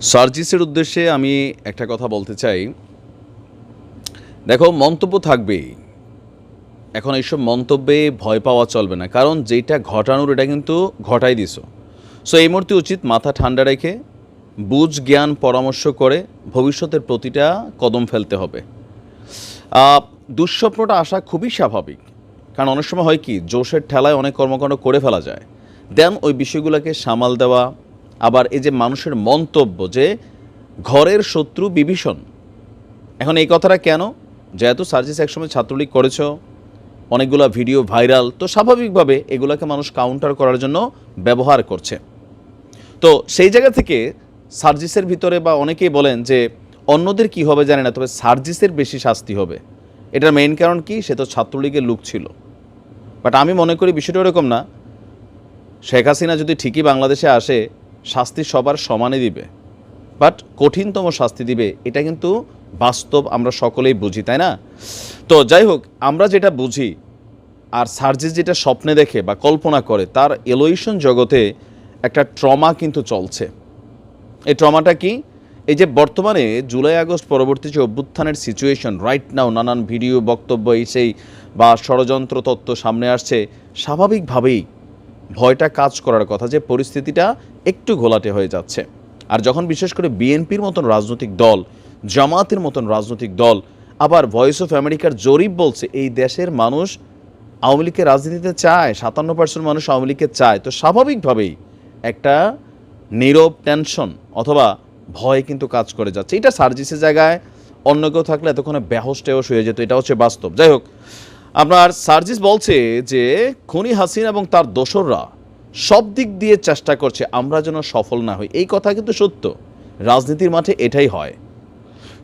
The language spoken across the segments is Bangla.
সার্জিসের উদ্দেশ্যে আমি একটা কথা বলতে চাই। দেখো, মন্তব্য থাকবেই। এখন এইসব মন্তব্যে ভয় পাওয়া চলবে না, কারণ যেটা ঘটানোর এটা কিন্তু ঘটাই দিছো। সো এই মুহূর্তে উচিত মাথা ঠান্ডা রেখে বুঝ, জ্ঞান, পরামর্শ করে ভবিষ্যতের প্রতিটা কদম ফেলতে হবে। দুঃস্বপ্নটা আসা খুবই স্বাভাবিক, কারণ অনেক সময় হয় কি, জোশের ঠেলায় অনেক কর্মকাণ্ড করে ফেলা যায়। দেন ওই বিষয়গুলোকে সামাল দেওয়া আবার এই যে মানুষের মন্তব্য যে ঘরের শত্রু বিভীষণ, এখন এই কথাটা কেন? যেহেতু সার্জিস একসময় ছাত্রলীগ করেছ, অনেকগুলো ভিডিও ভাইরাল, তো স্বাভাবিকভাবে এগুলোকে মানুষ কাউন্টার করার জন্য ব্যবহার করছে। তো সেই জায়গা থেকে সার্জিসের ভিতরে বা অনেকেই বলেন যে অন্যদের কি হবে জানে না, তবে সার্জিসের বেশি শাস্তি হবে। এটার মেইন কারণ কি? সে তো ছাত্রলীগের লুক ছিল। বাট আমি মনে করি বিষয়টা ওরকম না। শেখ হাসিনা যদি ঠিকই বাংলাদেশে আসে শাস্তি সবার সমানে দিবে। বাট কঠিনতম শাস্তি দিবে, এটা কিন্তু বাস্তব আমরা সকলেই বুঝি, তাই না? তো যাই হোক, আমরা যেটা বুঝি আর সার্জিস যেটা স্বপ্নে দেখে বা কল্পনা করে, তার এলোয়েশন জগতে একটা ট্রমা কিন্তু চলছে। এই ট্রমাটা কি? এই যে বর্তমানে জুলাই আগস্ট পরবর্তী যে অভ্যুত্থানের সিচুয়েশন রাইট নাও নানান ভিডিও বক্তব্য, এই সেই বা ষড়যন্ত্র তত্ত্ব সামনে আসছে, স্বাভাবিকভাবেই ভয়টা কাজ করার কথা যে পরিস্থিতিটা একটু ঘোলাটে হয়ে যাচ্ছে। আর যখন বিশেষ করে বিএনপির মতন রাজনৈতিক দল, জামাতের মতন রাজনৈতিক দল, আবার ভয়েস অফ আমেরিকার জরিপ বলছে, এই দেশের মানুষ আওয়ামী লীগের রাজনীতিতে চায়, সাতান্ন পার্সেন্ট মানুষ আওয়ামী লীগকে চায়, তো স্বাভাবিকভাবেই একটা নীরব টেনশন অথবা ভয় কিন্তু কাজ করে যাচ্ছে। এটা সার্জিসের জায়গায় অন্য কেউ থাকলে এতক্ষণে বেহস টেহস হয়ে যেত, এটা হচ্ছে বাস্তব। যাই হোক আপনার সার্জিস বলছে যে খুনি হাসিনা এবং তার দোসররা সব দিক দিয়ে চেষ্টা করছে আমরা যেন সফল না হই। এই কথা কিন্তু সত্য। রাজনীতির মাঠে এটাই হয়।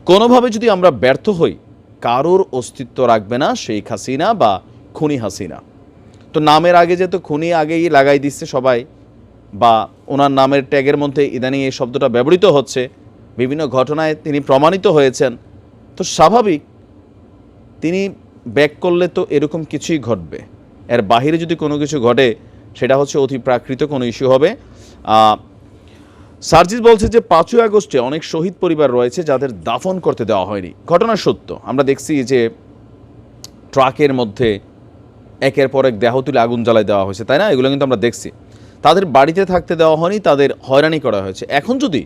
কোনোভাবে যদি আমরা ব্যর্থ হই, কারোর অস্তিত্ব রাখবে না শেখ হাসিনা বা খুনি হাসিনা। তো নামের আগে যেহেতু খুনি আগেই লাগাই দিচ্ছে সবাই, বা ওনার নামের ট্যাগের মধ্যে ইদানিং এই শব্দটা ব্যবহৃত হচ্ছে, বিভিন্ন ঘটনায় তিনি প্রমাণিত হয়েছেন। তো স্বাভাবিক, তিনি ব্যাক করলে তো এরকম কিছুই ঘটবে। এর বাহিরে যদি কোনো কিছু ঘটে, সেটা হচ্ছে অতি প্রাকৃত কোনো ইস্যু হবে। সার্জিস বলছে যে পাঁচই আগস্টে অনেক শহীদ পরিবার রয়েছে যাদের দাফন করতে দেওয়া হয়নি। ঘটনা সত্য। আমরা দেখছি যে ট্রাকের মধ্যে একের পর এক দেহ তুলে আগুন জ্বালায় দেওয়া হয়েছে, তাই না? এগুলো কিন্তু আমরা দেখছি। তাদের বাড়িতে থাকতে দেওয়া হয়নি, তাদের হয়রানি করা হয়েছে। এখন যদি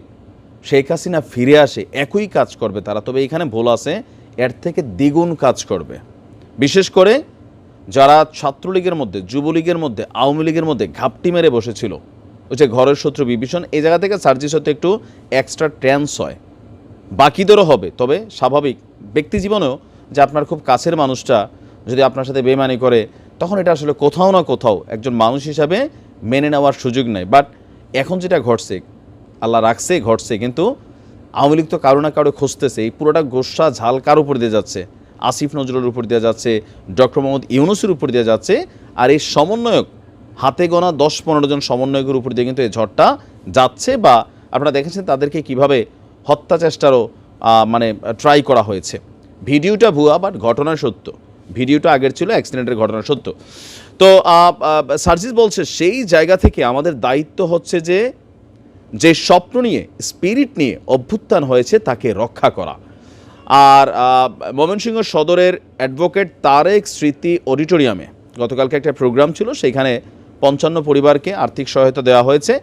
শেখ হাসিনা ফিরে আসে, একই কাজ করবে তারা। তবে এখানে ভুল আছে, এর থেকে দ্বিগুণ কাজ করবে। বিশেষ করে যারা ছাত্রলীগের মধ্যে, যুবলীগের মধ্যে, আওয়ামী লীগের মধ্যে ঘাপটি মেরে বসেছিল, ওই যে ঘরের শত্রু বিভীষণ, এই জায়গা থেকে সার্জিস হতে একটু এক্সট্রা ট্রান্স হয়। বাকিদেরও হবে, তবে স্বাভাবিক ব্যক্তি জীবনেও যে আপনার খুব কাছের মানুষটা যদি আপনার সাথে বেমানি করে, তখন এটা আসলে কোথাও না কোথাও একজন মানুষ হিসাবে মেনে নেওয়ার সুযোগ নেই। বাট এখন যেটা ঘটছে, আল্লাহ রাখছে, ঘটছে, কিন্তু আওয়ামী লীগ তো কারও না কারও খুঁজতেছে, এই পুরোটা গোসা ঝাল কার উপর দিয়ে যাচ্ছে? আসিফ নজরুলের উপর দেওয়া যাচ্ছে, ডক্টর মোহাম্মদ ইউনুসের উপর দেওয়া যাচ্ছে, আর এই সমন্বয়ক, হাতে গোনা দশ পনেরো জন সমন্বয়কের উপর দিয়ে কিন্তু এই ঝড়টা যাচ্ছে বা আপনারা দেখেছেন তাদেরকে কীভাবে হত্যা চেষ্টারও মানে ট্রাই করা হয়েছে। ভিডিওটা ভুয়া বাট ঘটনা সত্য। ভিডিওটা আগের ছিল অ্যাক্সিডেন্টের ঘটনা সত্য। তো সার্জিস বলছে, সেই জায়গা থেকে আমাদের দায়িত্ব হচ্ছে যে যে স্বপ্ন নিয়ে স্পিরিট নিয়ে অভ্যুত্থান হয়েছে, তাকে রক্ষা করা। আর ময়মনসিংহ সদরের অ্যাডভোকেট তারেক স্মৃতি অডিটোরিয়ামে গতকালকে একটা প্রোগ্রাম ছিল সেইখানে পঞ্চান্ন পরিবারকে আর্থিক সহায়তা দেওয়া হয়েছে।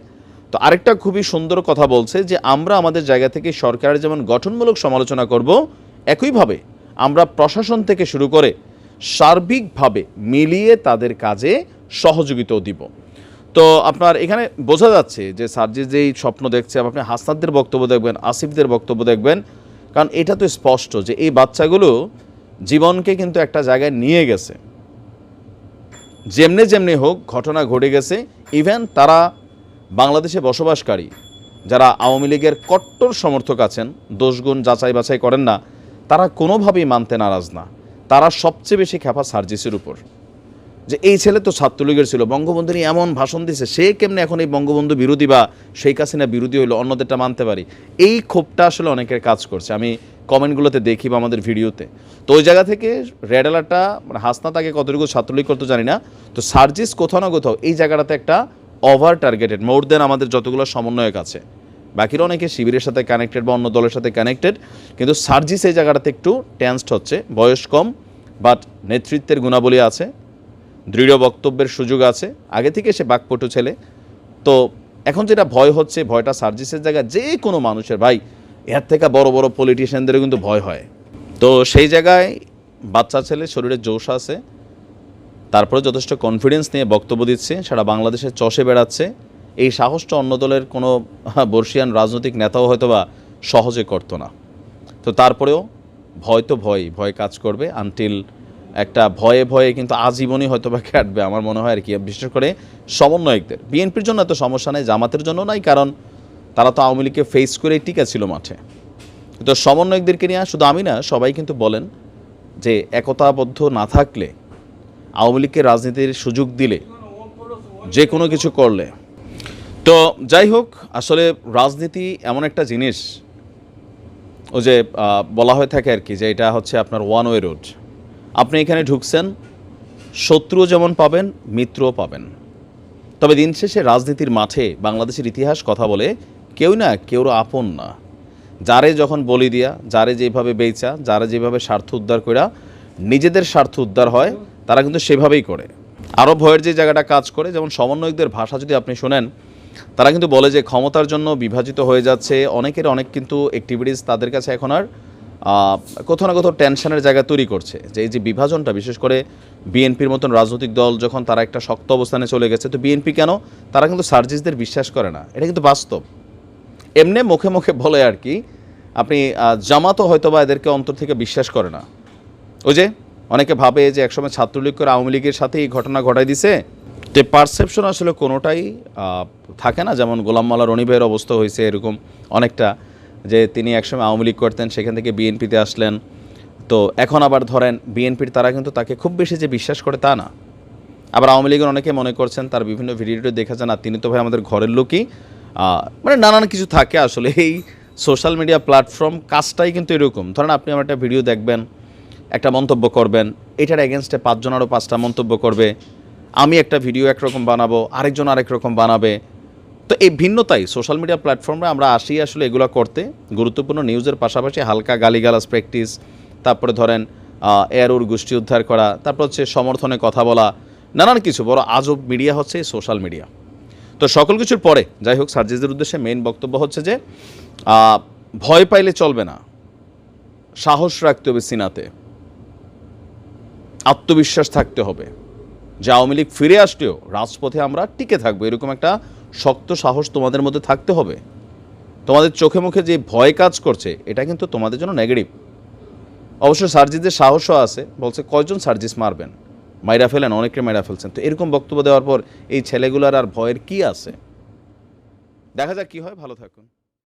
তো আরেকটা খুবই সুন্দর কথা বলছে যে, আমরা আমাদের জায়গা থেকে সরকারের যেমন গঠনমূলক সমালোচনা করব, একইভাবে আমরা প্রশাসন থেকে শুরু করে সার্বিকভাবে মিলিয়ে তাদের কাজে সহযোগিতাও দিব। তো আপনার এখানে বোঝা যাচ্ছে যে, সার্জিস যেই স্বপ্ন দেখছে, আপনি হাসনাদদের বক্তব্য দেখবেন, আসিফদের বক্তব্য দেখবেন কারণ এটা তো স্পষ্ট যে এই বাচ্চাগুলো জীবনকে কিন্তু একটা জায়গায় নিয়ে গেছে। যেমনি যেমনি হোক ঘটনা ঘটে গেছে ইভেন তারা বাংলাদেশে বসবাসকারী, যারা আওয়ামী লীগের কট্টর সমর্থক আছেন, দোষগুণ যাচাই বাছাই করেন না, তারা কোনোভাবেই মানতে নারাজ না। তারা সবচেয়ে বেশি খেপা সার্জিসের উপর। যে এই ছেলে তো ছাত্রলীগের ছিল, বঙ্গবন্ধু এমন ভাষণ দিছে, সে কেমনে এখন এই বঙ্গবন্ধু বিরোধী বা শেখ হাসিনা বিরোধী হইল, অন্যদেরটা মানতে পারি? এই ক্ষোভটা আসলে অনেকের কাজ করছে, আমি কমেন্টগুলোতে দেখি বা আমাদের ভিডিওতে। তো ওই জায়গা থেকে রেড অ্যালার্টটা মানে হাসনা তাকে কতটুকু ছাত্রলীগ করতে জানি না, তো সার্জিস কোথাও না কোথাও এই জায়গাটাতে একটা ওভার টার্গেটেড মোর দেন আমাদের যতগুলো সমন্বয়ক আছে। বাকিরা অনেকে শিবিরের সাথে কানেক্টেড বা অন্য দলের সাথে কানেক্টেড কিন্তু সার্জিস এই জায়গাটাতে একটু টেন্সড হচ্ছে, বয়স কম বাট নেতৃত্বের গুণাবলী আছে। দৃঢ় বক্তব্যের সুযোগ আছে। আগে থেকে সে বাকপটু ছেলে। তো এখন যেটা ভয় হচ্ছে, ভয়টা সার্জিসের জায়গায় যে কোনো মানুষের, ভাই, এর থেকে বড় বড় পলিটিশিয়ানদেরও কিন্তু ভয় হয়। তো সেই জায়গায় বাচ্চা ছেলে, শরীরে জোশ আছে। তারপরে যথেষ্ট কনফিডেন্স নিয়ে বক্তব্য দিচ্ছে। সারা বাংলাদেশে চষে বেড়াচ্ছে। এই সাহসটা অন্য দলের কোনো বর্ষিয়ান রাজনৈতিক নেতাও হয়তো বা সহজে করতো না। তো তারপরেও ভয় তো ভয় ভয় কাজ করবে আনটিল একটা ভয়ে ভয়ে কিন্তু আজীবনই হয়তো বা কাটবে আমার মনে হয় আর কি। বিশেষ করে সমন্বয়কদের। বিএনপির জন্য এত সমস্যা নেই, জামাতের জন্য নাই, কারণ তারা তো আওয়ামী লীগকে ফেস করেই টিকা ছিল মাঠে। তো সমন্বয়কদেরকে নিয়ে শুধু আমি না, সবাই কিন্তু বলেন যে একতাবদ্ধ না থাকলে, আওয়ামী লীগকে রাজনীতির সুযোগ দিলে যে কোনো কিছু করলে। তো যাই হোক, আসলে রাজনীতি এমন একটা জিনিস ও যে বলা হয়ে থাকে আর কি যে এটা হচ্ছে আপনার ওয়ান ওয়ে রোড আপনি এখানে ঢুকছেন, শত্রুও যেমন পাবেন, মিত্রও পাবেন। তবে দিন শেষে রাজনীতির মাঠে বাংলাদেশের ইতিহাস কথা বলে কেউ না কেউ আপন না। যারে যখন বলি দিয়া, যারে যেভাবে বেচা যারা যেভাবে স্বার্থ উদ্ধার করা নিজেদের স্বার্থ উদ্ধার হয়, তারা কিন্তু সেভাবেই করে। আরও ভয়ের যে জায়গাটা কাজ করে, যেমন সমন্বয়কদের ভাষা যদি আপনি শোনেন, তারা কিন্তু বলে যে ক্ষমতার জন্য বিভাজিত হয়ে যাচ্ছে, অনেকের অনেক কিন্তু অ্যাক্টিভিটিস তাদের কাছে এখন আর কোথাও না কোথাও টেনশনের জায়গা তৈরি করছে যে এই যে বিভাজনটা, বিশেষ করে বিএনপির মতন রাজনৈতিক দল যখন তারা একটা শক্ত অবস্থানে চলে গেছে, তো বিএনপি কেন? তারা কিন্তু সার্জিসদের বিশ্বাস করে না। এটা কিন্তু বাস্তব। এমনি মুখে মুখে বলে আর কি, আপনি জামাতও হয়তো বা এদেরকে অন্তর থেকে বিশ্বাস করে না। ওই যে, অনেকে ভাবে যে একসময় ছাত্রলীগ করে আওয়ামী লীগের সাথে এই ঘটনা ঘটাই দিছে। তো পারসেপশন আসলে কোনোটাই থাকে না, যেমন গোলাম মাল্লা রনিভাইয়ের অবস্থা হয়েছে এরকম অনেকটা। যে তিনি একসময় আওয়ামী লীগ করতেন, সেখান থেকে বিএনপিতে আসলেন। তো এখন আবার ধরেন বিএনপির তারা কিন্তু তাকে খুব বেশি যে বিশ্বাস করে তা না। আবার আওয়ামী লীগের অনেকে মনে করছেন, তার বিভিন্ন ভিডিওতে দেখা যায় না তিনি তো ভাই আমাদের ঘরের লোকই। মানে নানান কিছু থাকে আসলে। এই সোশ্যাল মিডিয়া প্ল্যাটফর্ম কাজটাই কিন্তু এরকম। ধরেন আপনি আমার একটা ভিডিও দেখবেন, একটা মন্তব্য করবেন, এটার এগেনস্টে পাঁচজন আরও পাঁচটা মন্তব্য করবে। আমি একটা ভিডিও একরকম বানাবো, আরেকজন আরেক রকম বানাবে। তো এই ভিন্নতাই সোশ্যাল মিডিয়া প্ল্যাটফর্মে আমরা আসি আসলে এগুলো করতে। গুরুত্বপূর্ণ নিউজের পাশাপাশি হালকা গালিগালাজ প্র্যাকটিস তারপরে ধরেন এয়ারুর গোষ্ঠী উদ্ধার করা, তারপর হচ্ছে সমর্থনে কথা বলা, নানান কিছু, বড় আজব মিডিয়া হচ্ছে সোশ্যাল মিডিয়া তো সকল কিছুর পরে, যাই হোক, সার্জিসদের উদ্দেশ্যে মেইন বক্তব্য হচ্ছে যে ভয় পাইলে চলবে না। সাহস রাখতে হবে সিনাতে। আত্মবিশ্বাস থাকতে হবে। যে আওয়ামী লীগ ফিরে আসলেও রাজপথে আমরা টিকে থাকব, এরকম একটা শক্ত সাহস তোমাদের মধ্যে থাকতে হবে। তোমাদের চোখে মুখে যে ভয় কাজ করছে, এটা কিন্তু তোমাদের জন্য নেগেটিভ অবশ্য সার্জিসদের সাহসও আছে, বলছে কয়জন সার্জিস মারবেন? মাইরা ফেলেন অনেকে মাইরা ফেলছেন। তো এরকম বক্তব্য দেওয়ার পর এই ছেলেগুলার আর ভয়ের কি আছে? দেখা যাক কী হয়, ভালো থাকুন।